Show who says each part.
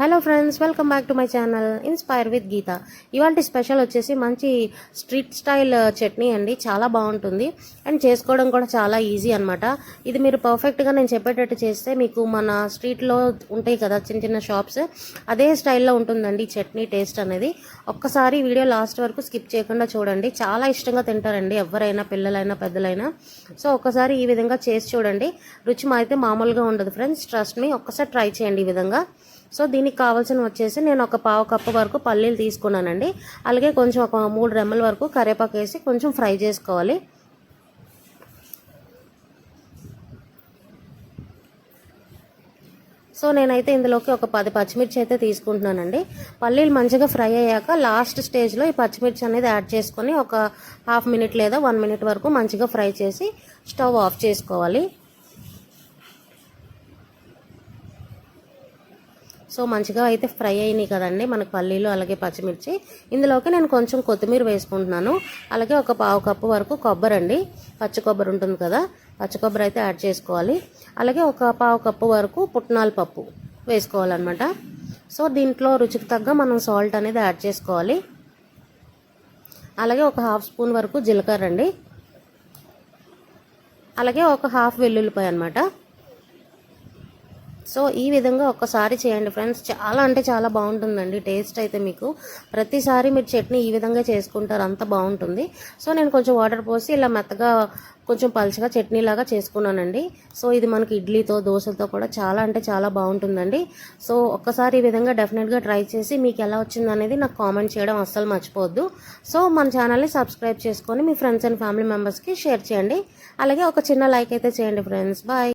Speaker 1: Hello friends welcome back to my channel inspire with Geetha ఇవాళ special వచ్చేసి మంచి street style uh, chutney అండి. చాలా బాగుంటుంది. అండ్ చేసుకోవడం కూడా చాలా ఈజీ అనమాట ఇది మీరు పర్ఫెక్ట్గా నేను చెప్పేటట్టు చేస్తే మీకు మన స్ట్రీట్లో ఉంటాయి కదా చిన్న చిన్న షాప్స్ అదే స్టైల్లో ఉంటుందండి చట్నీ టేస్ట్ అనేది. ఒక్కసారి వీడియో లాస్ట్ వరకు స్కిప్ చేయకుండా చూడండి. చాలా ఇష్టంగా తింటారండి ఎవరైనా పిల్లలైనా పెద్దలైనా. సో ఒక్కసారి ఈ విధంగా చేసి చూడండి. రుచి మా అయితే మామూలుగా ఉండదు ఫ్రెండ్స్ ట్రస్ట్ మీ ఒక్కసారి ట్రై చేయండి ఈ విధంగా. సో దీనికి కావాల్సిన వచ్చేసి నేను ఒక పావు కప్పు వరకు పల్లీలు తీసుకున్నానండి. అలాగే కొంచెం ఒక మూడు రెమ్మల వరకు కరివేపాకు వేసి కొంచెం ఫ్రై చేసుకోవాలి. సో నేనైతే ఇందులోకి ఒక పది పచ్చిమిర్చి అయితే తీసుకుంటున్నానండి. పల్లీలు మంచిగా ఫ్రై అయ్యాక లాస్ట్ స్టేజ్లో ఈ పచ్చిమిర్చి అనేది యాడ్ చేసుకొని ఒక హాఫ్ మినిట్ లేదా వన్ మినిట్ వరకు మంచిగా ఫ్రై చేసి స్టవ్ ఆఫ్ చేసుకోవాలి. సో మంచిగా అయితే ఫ్రై అయినాయి కదండి మనకు పల్లీలు అలాగే పచ్చిమిర్చి. ఇందులోకి నేను కొంచెం కొత్తిమీర వేసుకుంటున్నాను. అలాగే ఒక పావు కప్పు వరకు కొబ్బరి అండి. పచ్చి కొబ్బరి ఉంటుంది కదా పచ్చి కొబ్బరి అయితే యాడ్ చేసుకోవాలి. అలాగే ఒక పావు కప్పు వరకు పుట్నాల పప్పు వేసుకోవాలన్నమాట. సో దీంట్లో రుచికి తగ్గ మనం సాల్ట్ అనేది యాడ్ చేసుకోవాలి. అలాగే ఒక హాఫ్ స్పూన్ వరకు జీలకర్ర అండి. అలాగే ఒక హాఫ్ వెల్లుల్లిపాయ అనమాట సో ఈ విధంగా ఒక్కసారి చేయండి ఫ్రెండ్స్. చాలా అంటే చాలా బాగుంటుందండి. టేస్ట్ అయితే మీకు. ప్రతిసారి మీరు చట్నీ ఈ విధంగా చేసుకుంటారు. అంత బాగుంటుంది. సో నేను కొంచెం వాటర్ పోసి ఇలా మెత్తగా కొంచెం పలుచగా చట్నీ లాగా చేసుకున్నానండి. సో ఇది మనకి ఇడ్లీతో దోశలతో కూడా చాలా అంటే చాలా బాగుంటుందండి. సో ఒక్కసారి ఈ విధంగా డెఫినెట్గా ట్రై చేసి మీకు ఎలా వచ్చింది అనేది నాకు కామెంట్ చేయడం అస్సలు మర్చిపోవద్దు. సో మన ఛానల్ని సబ్స్క్రైబ్ చేసుకొని మీ ఫ్రెండ్స్ అండ్ ఫ్యామిలీ మెంబర్స్కి షేర్ చేయండి. అలాగే ఒక చిన్న లైక్ అయితే చేయండి ఫ్రెండ్స్. బాయ్.